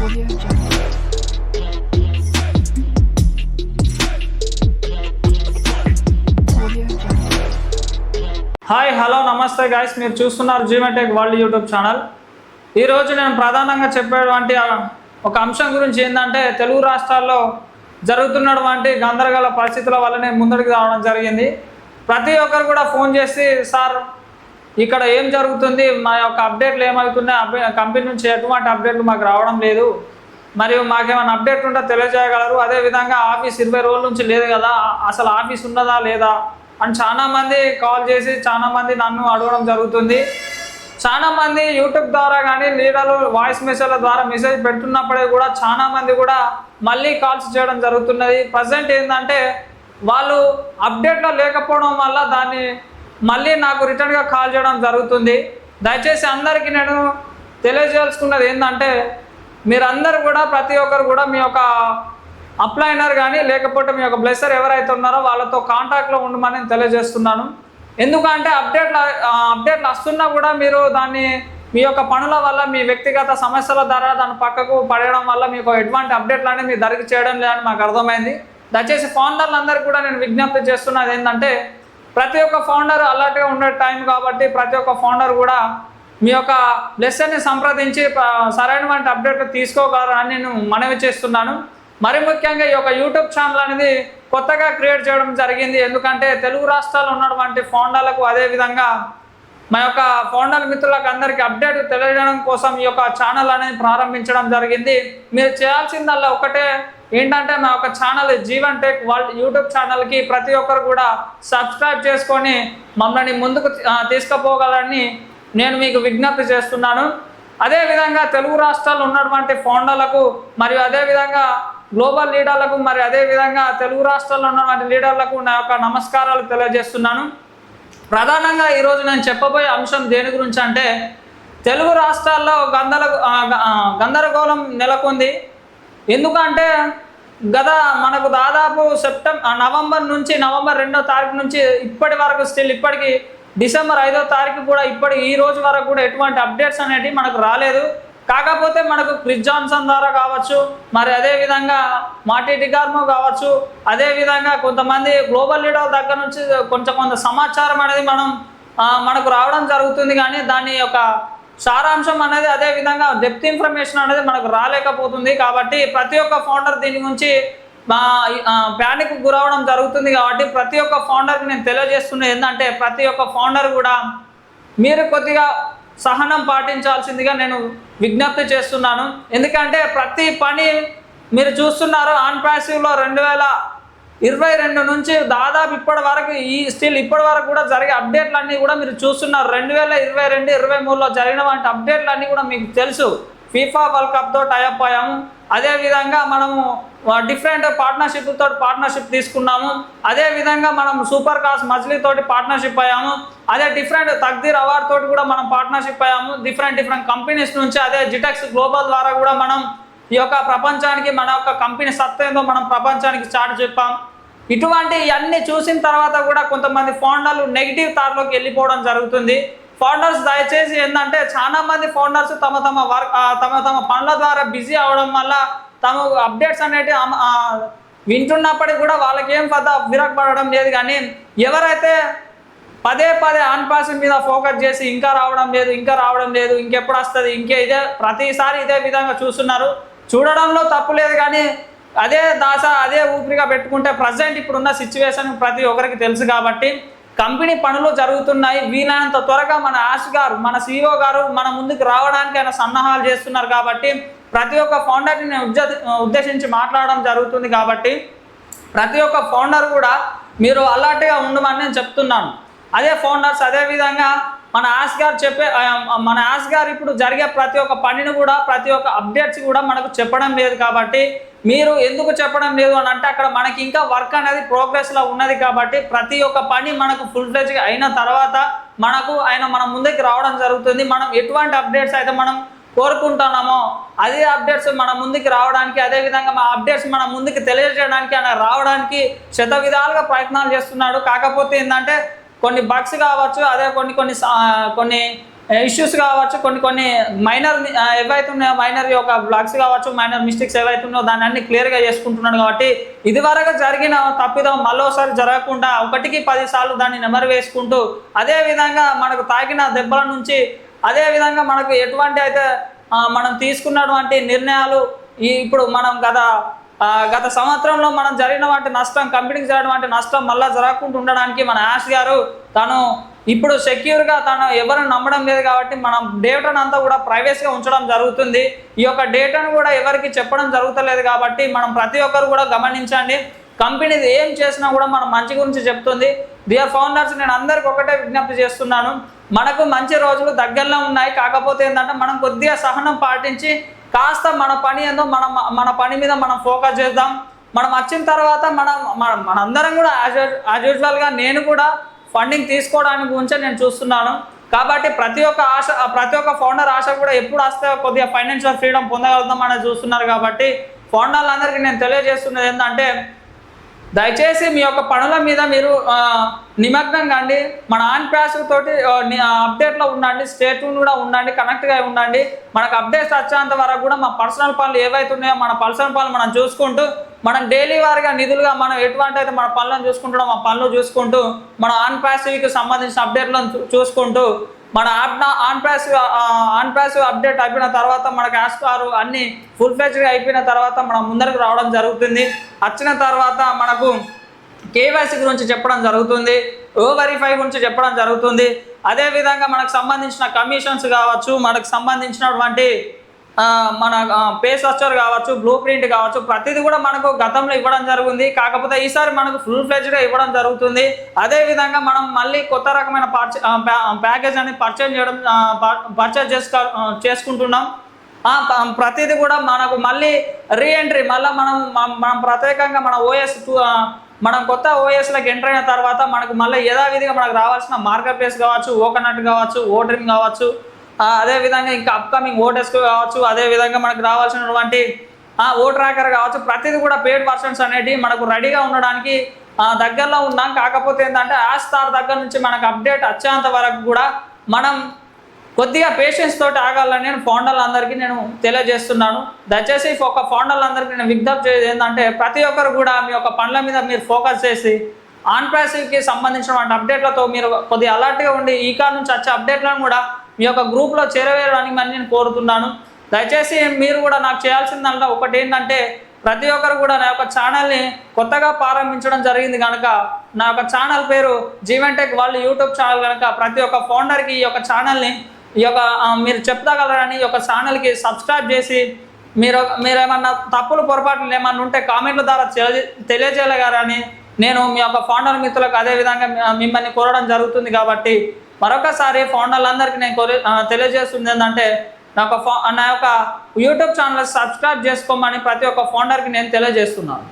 Hi hello నమస్తే guys మీరు చూస్తున్నారు జీమెటెక్ వరల్డ్ యూట్యూబ్ ఛానల్ ఈరోజు నేను ప్రధానంగా చెప్పేటువంటి ఒక అంశం గురించి ఏంటంటే తెలుగు రాష్ట్రాల్లో జరుగుతున్నటువంటి గందరగోళ పరిస్థితుల వల్లనే ముందడికి రావడం జరిగింది. ప్రతి ఒక్కరు కూడా ఫోన్ చేసి సార్ ఇక్కడ ఏం జరుగుతుంది? మా యొక్క అప్డేట్లు ఏమవుతున్నాయి? అప్డే కంపెనీ నుంచి ఎటువంటి అప్డేట్లు మాకు రావడం లేదు. మరియు మాకేమైనా అప్డేట్ ఉంటే తెలియజేయగలరు. అదేవిధంగా ఆఫీస్ ఇరవై రోజుల నుంచి లేదు కదా? అసలు ఆఫీస్ ఉన్నదా లేదా? అని చాలామంది కాల్ చేసి చాలా మంది నన్ను అడగడం జరుగుతుంది. చాలా మంది యూట్యూబ్ ద్వారా కానీ లీడర్లు వాయిస్ మెసేజ్ల ద్వారా మెసేజ్ పెడుతున్నప్పుడే కూడా చాలా మంది కూడా మళ్ళీ కాల్స్ చేయడం జరుగుతున్నది. ప్రజెంట్ ఏంటంటే వాళ్ళు అప్డేట్లో లేకపోవడం వల్ల దాన్ని మళ్ళీ నాకు రిటర్న్గా కాల్ చేయడం జరుగుతుంది. దయచేసి అందరికీ నేను తెలియజేయాల్సుకున్నది ఏంటంటే మీరందరూ కూడా ప్రతి ఒక్కరు కూడా మీ యొక్క అప్లైనర్ కానీ లేకపోతే మీ యొక్క బ్లెస్సర్ ఎవరైతే ఉన్నారో వాళ్ళతో కాంటాక్ట్లో ఉండమని నేను తెలియజేస్తున్నాను. ఎందుకంటే అప్డేట్లు అప్డేట్లు వస్తున్నా కూడా మీరు దాన్ని మీ యొక్క పనుల వల్ల మీ వ్యక్తిగత సమస్యల ద్వారా దాని పక్కకు పడేయడం వల్ల మీకు ఎటువంటి అప్డేట్లు అనేది మీ ధరకు చేయడం లేదని మాకు అర్థమైంది. దయచేసి ఫౌండర్లందరికీ కూడా నేను విజ్ఞప్తి చేస్తున్నది ఏంటంటే ప్రతి ఒక్క ఫౌండర్ అలర్ట్గా ఉండే టైం కాబట్టి ప్రతి ఒక్క ఫౌండర్ కూడా మీ యొక్క లెసన్ని సంప్రదించి సరైనటువంటి అప్డేట్ తీసుకోగలరని నేను మనవి చేస్తున్నాను. మరి ముఖ్యంగా ఈ యొక్క యూట్యూబ్ ఛానల్ అనేది కొత్తగా క్రియేట్ చేయడం జరిగింది. ఎందుకంటే తెలుగు రాష్ట్రాల్లో ఉన్నటువంటి ఫౌండర్లకు అదేవిధంగా మా యొక్క ఫౌండర్ మిత్రులకు అందరికీ అప్డేట్ తెలియజేయడం కోసం ఈ యొక్క ఛానల్ అనేది ప్రారంభించడం జరిగింది. మీరు చేయాల్సిందల్లా ఒకటే ఏంటంటే మా యొక్క channel Jeevan tech world YouTube ఛానల్కి ప్రతి ఒక్కరు కూడా సబ్స్క్రైబ్ చేసుకొని మమ్మల్ని ముందుకు తీసుకుపోగలని నేను మీకు విజ్ఞప్తి చేస్తున్నాను. అదేవిధంగా తెలుగు రాష్ట్రాల్లో ఉన్నటువంటి ఫౌండర్లకు మరియు అదేవిధంగా గ్లోబల్ లీడర్లకు మరి అదేవిధంగా తెలుగు రాష్ట్రాల్లో ఉన్నటువంటి లీడర్లకు నా యొక్క నమస్కారాలు తెలియజేస్తున్నాను. ప్రధానంగా ఈరోజు నేను చెప్పబోయే అంశం దేని గురించి అంటే తెలుగు రాష్ట్రాల్లో గందల గందరగోళం నెలకొంది. ఎందుకంటే గత మనకు దాదాపు సెప్టెంబర్ నవంబర్ నుంచి నవంబర్ రెండో తారీఖు నుంచి ఇప్పటి వరకు స్టిల్ ఇప్పటికి డిసెంబర్ ఐదో తారీఖు కూడా ఇప్పటి ఈ రోజు వరకు కూడా ఎటువంటి అప్డేట్స్ అనేటివి మనకు రాలేదు. కాకపోతే మనకు క్రిస్ జాన్సన్ ద్వారా కావచ్చు మరి అదేవిధంగా మాటి డిగార్మో కావచ్చు అదే విధంగా కొంతమంది గ్లోబల్ లీడర్ దగ్గర నుంచి కొంచెం కొంత సమాచారం అనేది మనం మనకు రావడం జరుగుతుంది. కానీ దాని యొక్క సారాంశం అనేది అదే విధంగా డెప్త్ ఇన్ఫర్మేషన్ అనేది మనకు రాలేకపోతుంది కాబట్టి ప్రతి ఒక్క ఫౌండర్ దీని గురించి ప్యానిక్ గురవడం జరుగుతుంది కాబట్టి ప్రతి ఒక్క ఫౌండర్కి నేను తెలియజేస్తున్నది ఏంటంటే ప్రతి ఒక్క ఫౌండర్ కూడా మీరు కొద్దిగా సహనం పాటించాల్సిందిగా నేను విజ్ఞప్తి చేస్తున్నాను. ఎందుకంటే ప్రతి పని మీరు చూస్తున్నారు ఆన్ ప్యాసివ్లో రెండు వేల ఇరవై రెండు నుంచి దాదాపు ఇప్పటి వరకు ఈ స్టిల్ ఇప్పటి వరకు కూడా జరిగే అప్డేట్లు అన్నీ కూడా మీరు చూస్తున్నారు. రెండు వేల ఇరవై రెండు ఇరవై మూడులో జరిగిన వంటి అప్డేట్లు అన్నీ కూడా మీకు తెలుసు. ఫీఫా వరల్డ్ కప్తో టైఅప్ అయ్యాము. అదేవిధంగా మనము డిఫరెంట్ పార్ట్నర్షిప్తో పార్ట్నర్షిప్ తీసుకున్నాము. అదే విధంగా మనం సూపర్ కాస్ మజిలీ తోటి పార్ట్నర్షిప్ అయ్యాము. అదే డిఫరెంట్ తగ్దీర్ అవార్డ్ తోటి కూడా మనం పార్ట్నర్షిప్ అయ్యాము. డిఫరెంట్ డిఫరెంట్ కంపెనీస్ నుంచి అదే జిటెక్స్ గ్లోబల్ ద్వారా కూడా మనం ఈ యొక్క ప్రపంచానికి మన యొక్క కంపెనీ సత్తా ఏందో మనం ప్రపంచానికి చాటు చెప్పాం. ఇటువంటి అన్ని చూసిన తర్వాత కూడా కొంతమంది ఫౌండర్లు నెగిటివ్ థాట్లోకి వెళ్ళిపోవడం జరుగుతుంది. ఫౌండర్స్ దయచేసి ఏంటంటే చాలా మంది ఫౌండర్స్ తమ తమ వర్క్ తమ తమ పనుల ద్వారా బిజీ అవడం వల్ల తమ అప్డేట్స్ అనేటివి వింటున్నప్పటికీ కూడా వాళ్ళకి ఏం పెద్ద విరగపడడం లేదు. కానీ ఎవరైతే పదే పదే ఆన్ పర్సన్ మీద ఫోకస్ చేసి ఇంకా రావడం లేదు ఇంకా రావడం లేదు ఇంకెప్పుడు వస్తుంది ఇంకే ఇదే ప్రతిసారి ఇదే విధంగా చూస్తున్నారు. చూడడంలో తప్పు లేదు కానీ అదే దాస అదే ఊపిరిగా పెట్టుకుంటే ప్రజెంట్ ఇప్పుడున్న సిచ్యువేషన్ ప్రతి ఒక్కరికి తెలుసు కాబట్టి కంపెనీ పనులు జరుగుతున్నాయి. వీలైనంత త్వరగా మన ఆశ గారు మన సిఇఓ గారు మన ముందుకు రావడానికి ఆయన సన్నాహాలు చేస్తున్నారు కాబట్టి ప్రతి ఒక్క ఫౌండర్ని నేను ఉద్ద- ఉద్దేశించి మాట్లాడడం జరుగుతుంది కాబట్టి ప్రతి ఒక్క ఫౌండర్ కూడా మీరు అలర్ట్గా ఉండమని నేను చెప్తున్నాను. అదే ఫౌండర్స్ అదే విధంగా మన యాస్ గారు చెప్పే మన యాస్ గారు ఇప్పుడు జరిగే ప్రతి ఒక్క పనిని కూడా ప్రతి ఒక్క అప్డేట్స్ కూడా మనకు చెప్పడం లేదు కాబట్టి మీరు ఎందుకు చెప్పడం లేదు అని అంటే అక్కడ మనకి ఇంకా వర్క్ అనేది ప్రోగ్రెస్లో ఉన్నది కాబట్టి ప్రతి ఒక్క పని మనకు ఫుల్ ఫ్లెజ్గా అయిన తర్వాత మనకు ఆయన మన ముందుకు రావడం జరుగుతుంది. మనం ఎటువంటి అప్డేట్స్ అయితే మనం కోరుకుంటున్నామో అదే అప్డేట్స్ మన ముందుకు రావడానికి అదే విధంగా మా అప్డేట్స్ మన ముందుకు తెలియజేయడానికి ఆయన రావడానికి శత విధాలుగా ప్రయత్నాలు చేస్తున్నాడు. కాకపోతే ఏంటంటే కొన్ని బగ్స్ కావచ్చు అదే కొన్ని కొన్ని సా- కొన్ని ఇష్యూస్ కావచ్చు కొన్ని కొన్ని మైనర్ ఏవైతే ఉన్నాయో మైనర్ యొక్క బ్లాగ్స్ కావచ్చు మైనర్ మిస్టేక్స్ ఏవైతే ఉన్నాయో దాన్ని అన్ని క్లియర్గా చేసుకుంటున్నాడు కాబట్టి ఇది వరకు జరిగిన తప్పిదం మళ్ళోసారి జరగకుండా ఒకటికి పది సార్లు దాన్ని నెమరు వేసుకుంటూ అదేవిధంగా మనకు తాకిన దెబ్బల నుంచి అదే విధంగా మనకు ఎటువంటి అయితే మనం తీసుకున్నటువంటి నిర్ణయాలు ఇప్పుడు మనం గత గత సంవత్సరంలో మనం జరిగినటువంటి నష్టం కంపెనీకి జరిగినటువంటి నష్టం మళ్ళీ జరగకుండా ఉండడానికి మన యాష్ గారు తను ఇప్పుడు సెక్యూర్గా తను ఎవరిని నమ్మడం లేదు కాబట్టి మనం డేటాను అంతా కూడా ప్రైవేస్గా ఉంచడం జరుగుతుంది. ఈ యొక్క డేటాను కూడా ఎవరికి చెప్పడం జరుగుతలేదు కాబట్టి మనం ప్రతి ఒక్కరు కూడా గమనించండి. కంపెనీ ఏం చేసినా కూడా మనం మంచి గురించి చెప్తుంది. డియర్ ఫౌండర్స్ నేను అందరికి ఒకటే విజ్ఞప్తి చేస్తున్నాను. మనకు మంచి రోజులు దగ్గరలో ఉన్నాయి. కాకపోతే ఏంటంటే మనం కొద్దిగా సహనం పాటించి కాస్త మన పని ఏందో మనం మన పని మీద మనం ఫోకస్ చేద్దాం. మనం వచ్చిన తర్వాత మనం మన మనందరం కూడా యాజ్ యాజ్ యూజువల్గా నేను కూడా ఫండింగ్ తీసుకోవడానికి గురించే నేను చూస్తున్నాను. కాబట్టి ప్రతి ఒక్క ఆశ ప్రతి ఒక్క ఫౌండర్ ఆశ కూడా ఎప్పుడు వస్తే కొద్దిగా ఫైనాన్షియల్ ఫ్రీడమ్ పొందగలుగుతాం అనేది చూస్తున్నారు కాబట్టి ఫౌండర్లందరికీ నేను తెలియజేస్తున్నది ఏంటంటే దయచేసి మీ యొక్క పనుల మీద మీరు నిమగ్నం కండి మన ఆన్ ప్యాసివ్ తోటి అప్డేట్లో ఉండండి. స్టేట్ కూడా ఉండండి. కనెక్ట్గా ఉండండి. మనకు అప్డేట్స్ వచ్చేంత వరకు కూడా మా పర్సనల్ పనులు ఏవైతే ఉన్నాయో మన పర్సనల్ పనులు మనం చూసుకుంటూ మనం డైలీ వారిగా నిధులుగా మనం ఎటువంటి అయితే మన పనులను చూసుకుంటున్నాం మన పనులు చూసుకుంటూ మన ఆన్ ప్యాసివ్కి సంబంధించిన అప్డేట్లను చూసుకుంటూ మన యాప్ ఆన్ ప్యాస్ ఆన్ ప్యాస్ అప్డేట్ అయిపోయిన తర్వాత మనకు యాష్ అన్ని ఫుల్ ఫ్లెజ్గా అయిపోయిన తర్వాత మనం ముందరకు రావడం జరుగుతుంది. వచ్చిన తర్వాత మనకు కేవైసీ గురించి చెప్పడం జరుగుతుంది. ఓ వెరిఫై గురించి చెప్పడం జరుగుతుంది. అదేవిధంగా మనకు సంబంధించిన కమిషన్స్ కావచ్చు మనకు సంబంధించినటువంటి మన పే స్ట్రక్చర్ కావచ్చు బ్లూ ప్రింట్ కావచ్చు ప్రతిదీ కూడా మనకు గతంలో ఇవ్వడం జరుగుతుంది కాకపోతే ఈసారి మనకు ఫుల్ ఫ్లెజ్గా ఇవ్వడం జరుగుతుంది. అదేవిధంగా మనం మళ్ళీ కొత్త రకమైన పర్చే ప్యాకేజ్ అనేది పర్చేజ్ చేయడం పర్చేజ్ చేసుకో చేసుకుంటున్నాం. ప్రతిదీ కూడా మనకు మళ్ళీ రీఎంట్రీ మళ్ళీ మనం మనం ప్రత్యేకంగా మన ఓఎస్ మనం కొత్త ఓఎస్లోకి ఎంటర్ అయిన తర్వాత మనకు మళ్ళీ యథావిధిగా మనకు రావాల్సిన మార్కెట్ ప్లేస్ కావచ్చు ఓకనట్ కావచ్చు ఓటరింగ్ కావచ్చు అదేవిధంగా అదే విధంగా ఇంకా అప్కమింగ్ ఓటెస్ కావచ్చు అదే విధంగా మనకు రావాల్సినటువంటి ఓ ట్రాకర్ కావచ్చు ప్రతిదీ కూడా పేడ్ వర్షన్స్ అనేటివి మనకు రెడీగా ఉండడానికి దగ్గరలో ఉన్నాం. కాకపోతే ఏంటంటే ఆ స్టార్ దగ్గర నుంచి మనకు అప్డేట్ వచ్చేంత వరకు కూడా మనం కొద్దిగా పేషెన్స్ తోటి ఆగాలని నేను ఫౌండర్లు అందరికీ నేను తెలియజేస్తున్నాను. దయచేసి ఒక ఫౌండర్లు అందరికీ నేను విజ్ఞప్తి చేసేది ఏంటంటే ప్రతి ఒక్కరు కూడా మీ యొక్క పనుల మీద మీరు ఫోకస్ చేసి ఆన్ ప్యాసివ్కి సంబంధించినటువంటి అప్డేట్లతో మీరు కొద్దిగా అలర్ట్గా ఉండి ఈ కార్ నుంచి వచ్చే అప్డేట్లను కూడా మీ యొక్క గ్రూప్లో చేరవేయడానికి మరి నేను కోరుతున్నాను. దయచేసి మీరు కూడా నాకు చేయాల్సిందంటే ఒకటి ఏంటంటే ప్రతి ఒక్కరు కూడా నా యొక్క ఛానల్ని కొత్తగా ప్రారంభించడం జరిగింది కనుక నా యొక్క ఛానల్ పేరు జీవెంటెక్ వాళ్ళు యూట్యూబ్ ఛానల్ కనుక ప్రతి ఒక్క ఫౌండర్కి ఈ యొక్క ఛానల్ని ఈ యొక్క మీరు చెప్తగలరని ఈ యొక్క ఛానల్కి సబ్స్క్రైబ్ చేసి మీరు మీరు ఏమన్నా తప్పులు పొరపాట్లు ఏమన్నా ఉంటే కామెంట్ల ద్వారా తెలియ తెలియజేయగలరని నేను మీ యొక్క ఫౌండర్ మిత్రులకు అదే విధంగా మిమ్మల్ని కోరడం జరుగుతుంది కాబట్టి మరొకసారి ఫౌండర్లందరికీ నేను కోరి తెలియజేస్తుంది ఏంటంటే నా యొక్క ఫౌ నా యొక్క యూట్యూబ్ ఛానల్ సబ్స్క్రైబ్ చేసుకోమని ప్రతి ఒక్క ఫౌండర్కి నేను తెలియజేస్తున్నాను.